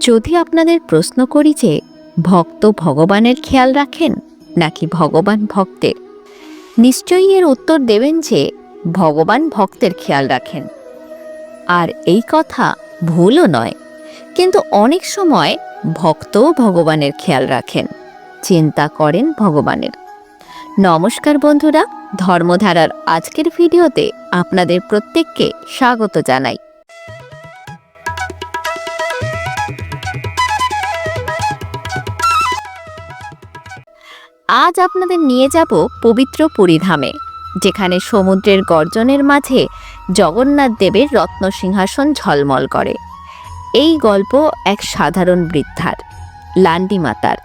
যদি আপনাদের প্রশ্ন করি যে, ভক্ত ভগবানের খেয়াল রাখেন নাকি ভগবান ভক্তের? নিশ্চয়ই এর উত্তর দেবেন যে, ভগবান ভক্তের খেয়াল রাখেন। আর এই কথা ভুলও নয়, কিন্তু অনেক সময় ভক্তও ভগবানের খেয়াল রাখেন, চিন্তা করেন ভগবানের। নমস্কার বন্ধুরা, ধর্মধারার আজকের ভিডিওতে আপনাদের প্রত্যেককে স্বাগত জানাই। আজ আপনাদের নিয়ে যাব পবিত্র পুরীধামে, যেখানে সমুদ্রের গর্জনের মাঝে জগন্নাথ দেবের রত্ন সিংহাসন ঝলমল করে। এই গল্প এক সাধারণ বৃদ্ধার, লান্ডি মাতার,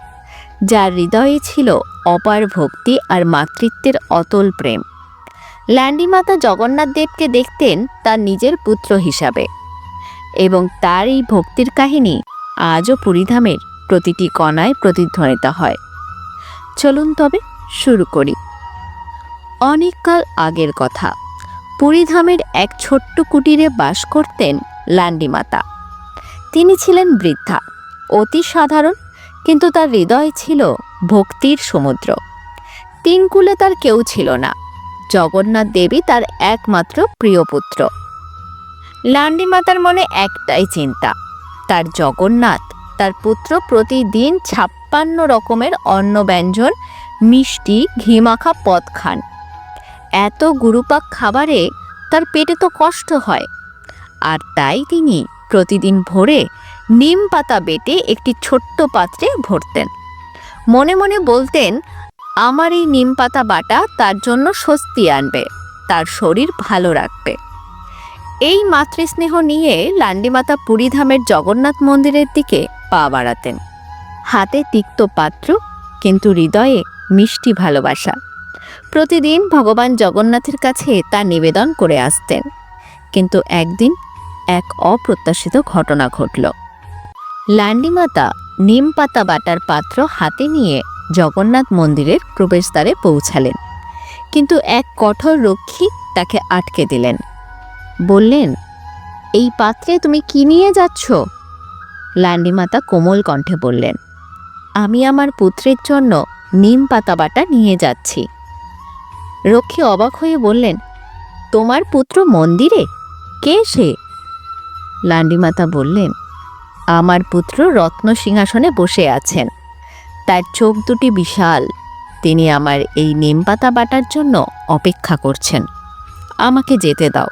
যার হৃদয়ে ছিল অপার ভক্তি আর মাতৃত্বের অতল প্রেম। ল্যান্ডি মাতা জগন্নাথ দেবকে দেখতেন তার নিজের পুত্র হিসাবে, এবং তার এই ভক্তির কাহিনী আজও পুরীধামের প্রতিটি কণায় প্রতিধ্বনিত হয়। চলুন তবে শুরু করি। অনেককাল আগের কথা। পুরীধামের এক ছোট্ট কুটিরে বাস করতেন ল্যান্ডি মাতা। তিনি ছিলেন বৃদ্ধা, অতি সাধারণ, কিন্তু তার হৃদয় ছিল ভক্তির সমুদ্র। তিনকুলে তার কেউ ছিল না। জগন্নাথ দেবী তার একমাত্র প্রিয় পুত্র। লান্ডি মাতার মনে একটাই চিন্তা, তার জগন্নাথ তার পুত্র প্রতিদিন ছাপ্পান্ন রকমের অন্ন ব্যঞ্জন মিষ্টি, ঘিমাখা পদ খান। এত গুরুপাক খাবারে তার পেটে তো কষ্ট হয়। আর তাই তিনি প্রতিদিন ভোরে নিম পাতা বেটে একটি ছোট্ট পাত্রে ভরতেন। মনে মনে বলতেন, আমার এই নিম পাতা বাটা তার জন্য স্বস্তি আনবে, তার শরীর ভালো রাখবে। এই মাতৃস্নেহ নিয়ে লান্ডিমাতা পুরীধামের জগন্নাথ মন্দিরের দিকে পা বাড়াতেন। হাতে তিক্ত পাত্র, কিন্তু হৃদয়ে মিষ্টি ভালোবাসা। প্রতিদিন ভগবান জগন্নাথের কাছে তা নিবেদন করে আসতেন। কিন্তু একদিন এক অপ্রত্যাশিত ঘটনা ঘটল। লান্ডিমাতা নিম পাতা বাটার পাত্র হাতে নিয়ে জগন্নাথ মন্দিরের প্রবেশদ্বারে পৌঁছালেন। কিন্তু এক কঠোর রক্ষী তাকে আটকে দিলেন। বললেন, এই পাত্রে তুমি কি নিয়ে যাচ্ছ? লান্ডিমাতা কোমল কণ্ঠে বললেন, আমি আমার পুত্রের জন্য নিম পাতা বাটা নিয়ে যাচ্ছি। রক্ষী অবাক হয়ে বললেন, তোমার পুত্র মন্দিরে? কে সে? লান্ডিমাতা বললেন, আমার পুত্র রত্ন সিংহাসনে বসে আছেন। তার চোখ দুটি বিশাল। তিনি আমার এই নিমপাতা বাটার জন্য অপেক্ষা করছেন। আমাকে যেতে দাও।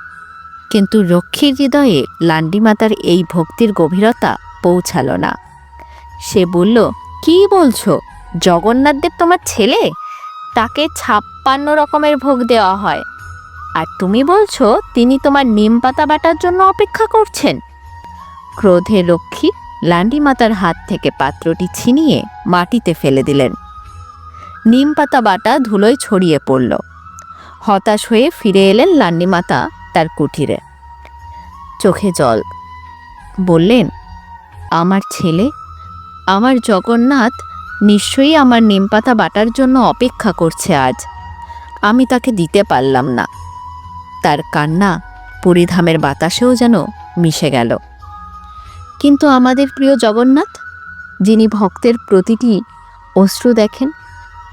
কিন্তু রক্ষীর হৃদয়ে লান্ডিমাতার এই ভক্তির গভীরতা পৌঁছালো না। সে বলল, কি বলছো? জগন্নাথদেব তোমার ছেলে? তাকে ছাপ্পান্ন রকমের ভোগ দেওয়া হয়। আর তুমি বলছো, তিনি তোমার নিম পাতা বাটার জন্য অপেক্ষা করছেন? ক্রোধে রক্ষী লান্ডি মাতার হাত থেকে পাত্রটি ছিনিয়ে মাটিতে ফেলে দিলেন। নিম পাতা বাটা ধুলোয় ছড়িয়ে পড়ল। হতাশ হয়ে ফিরে এলেন লান্ডি মাতা তার কুঠিরে। চোখে জল। বললেন, আমার ছেলে, আমার জগন্নাথ নিশ্চয়ই আমার নিমপাতা বাটার জন্য অপেক্ষা করছে আজ। আমি তাকে দিতে পারলাম না। তার কান্না পুরীধামের বাতাসেও যেন মিশে গেল। কিন্তু আমাদের প্রিয় জগন্নাথ, যিনি ভক্তের প্রতিটি অশ্রু দেখেন,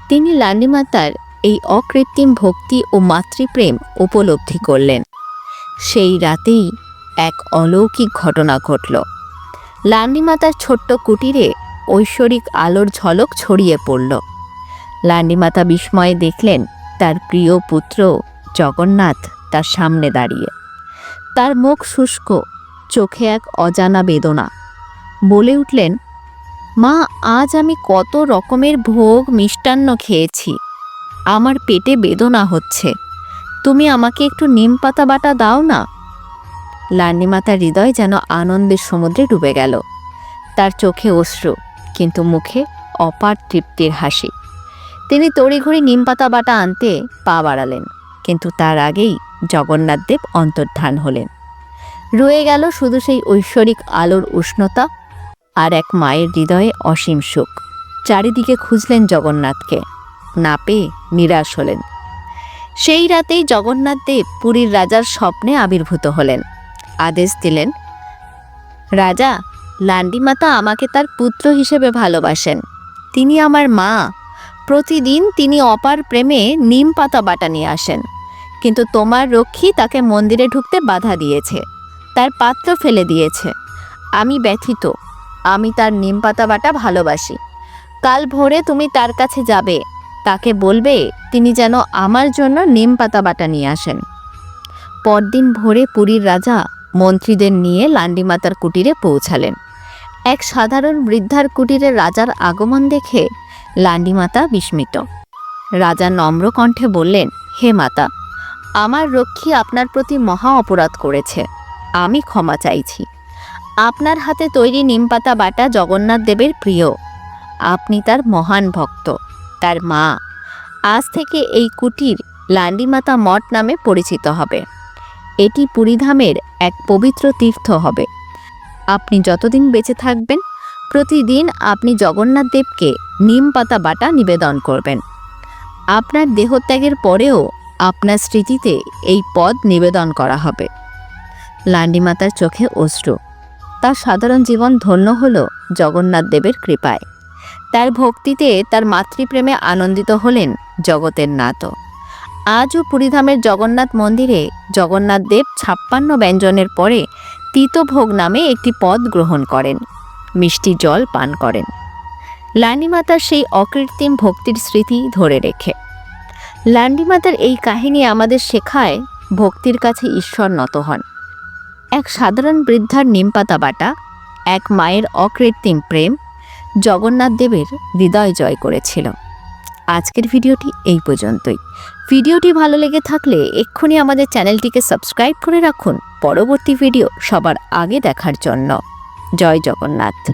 তিনি লান্ডিমাতার এই অকৃত্রিম ভক্তি ও মাতৃপ্রেম উপলব্ধি করলেন। সেই রাতেই এক অলৌকিক ঘটনা ঘটল। লান্ডিমাতার ছোট্ট কুটিরে ঐশ্বরিক আলোর ঝলক ছড়িয়ে পড়ল। লান্ডিমাতা বিস্ময়ে দেখলেন তার প্রিয় পুত্র জগন্নাথ তার সামনে দাঁড়িয়ে। তার মুখ শুষ্ক, চোখে এক অজানা বেদনা। বলে উঠলেন, মা, আজ আমি কত রকমের ভোগ মিষ্টান্ন খেয়েছি। আমার পেটে বেদনা হচ্ছে। তুমি আমাকে একটু নিম পাতা বাটা দাও না। লান্ডিমাতার হৃদয় যেন আনন্দের সমুদ্রে ডুবে গেল। তার চোখে অশ্রু, কিন্তু মুখে অপার তৃপ্তির হাসি। তিনি তড়িঘড়ি নিম পাতা বাটা আনতে পা বাড়ালেন, কিন্তু তার আগেই জগন্নাথদেব অন্তর্ধান হলেন। রয়ে গেল শুধু সেই ঐশ্বরিক আলোর উষ্ণতা আর এক মায়ের হৃদয়ে অসীম সুখ। চারিদিকে খুঁজলেন জগন্নাথকে, না পেয়ে নিরাশ হলেন। সেই রাতেই জগন্নাথ দেব পুরীর রাজার স্বপ্নে আবির্ভূত হলেন। আদেশ দিলেন, রাজা লান্ডি মাতা আমাকে তার পুত্র হিসেবে ভালোবাসেন। তিনি আমার মা। প্রতিদিন তিনি অপার প্রেমে নিম পাতা বাটা নিয়ে আসেন। কিন্তু তোমার রক্ষী তাকে মন্দিরে ঢুকতে বাধা দিয়েছে। তার পাত্র ফেলে দিয়েছে। আমি ব্যথিত। আমি তার নিম পাতা বাটা ভালোবাসি। কাল ভোরে তুমি তার কাছে যাবে। তাকে বলবে, তিনি যেন আমার জন্য নিম পাতা বাটা নিয়ে আসেন। পরদিন ভোরে পুরীর রাজা মন্ত্রীদের নিয়ে লান্ডিমাতার কুটিরে পৌঁছালেন। এক সাধারণ বৃদ্ধার কুটিরে রাজার আগমন দেখে লান্ডিমাতা বিস্মিত। রাজা নম্র কণ্ঠে বললেন, হে মাতা, আমার রক্ষী আপনার প্রতি মহা অপরাধ করেছে। আমি ক্ষমা চাইছি। আপনার হাতে তৈরি নিমপাতা বাটা জগন্নাথ দেবের প্রিয়। আপনি তার মহান ভক্ত। তার মা। আজ থেকে এই কুটির লান্ডিমাতা মঠ নামে পরিচিত হবে। এটি পুরীধামের এক পবিত্র তীর্থ হবে। আপনি যতদিন বেঁচে থাকবেন, প্রতিদিন আপনি জগন্নাথ দেবকে নিম পাতা বাটা নিবেদন করবেন। আপনার দেহত্যাগের পরেও আপনার স্মৃতিতে এই পদ নিবেদন করা হবে। লান্ডিমাতার চোখে অশ্রু। তার সাধারণ জীবন ধন্য হল জগন্নাথ দেবের কৃপায়। তার ভক্তিতে তার মাতৃপ্রেমে আনন্দিত হলেন জগতের নাথ আজও পুরীধামের জগন্নাথ মন্দিরে জগন্নাথ দেব ছাপ্পান্ন ব্যঞ্জনের পরে তিতভোগ নামে একটি পদ গ্রহণ করেন, মিষ্টি জল পান করেন। লান্ডিমাতার সেই অকৃত্রিম ভক্তির স্মৃতি ধরে রেখে। লান্ডিমাতার এই কাহিনী আমাদের শেখায় ভক্তির কাছে ঈশ্বর নত হন। এক সাধারণ বৃদ্ধার নিমপাতা বাটা, এক মায়ের অকৃত্রিম প্রেম জগন্নাথ দেবের হৃদয় জয় করেছিল। আজকের ভিডিওটি এই পর্যন্তই। ভিডিওটি ভালো লেগে থাকলে এক্ষুনি আমাদের চ্যানেলটিকে সাবস্ক্রাইব করে রাখুন। পরবর্তী ভিডিও সবার আগে দেখার জন্য। জয় জগন্নাথ।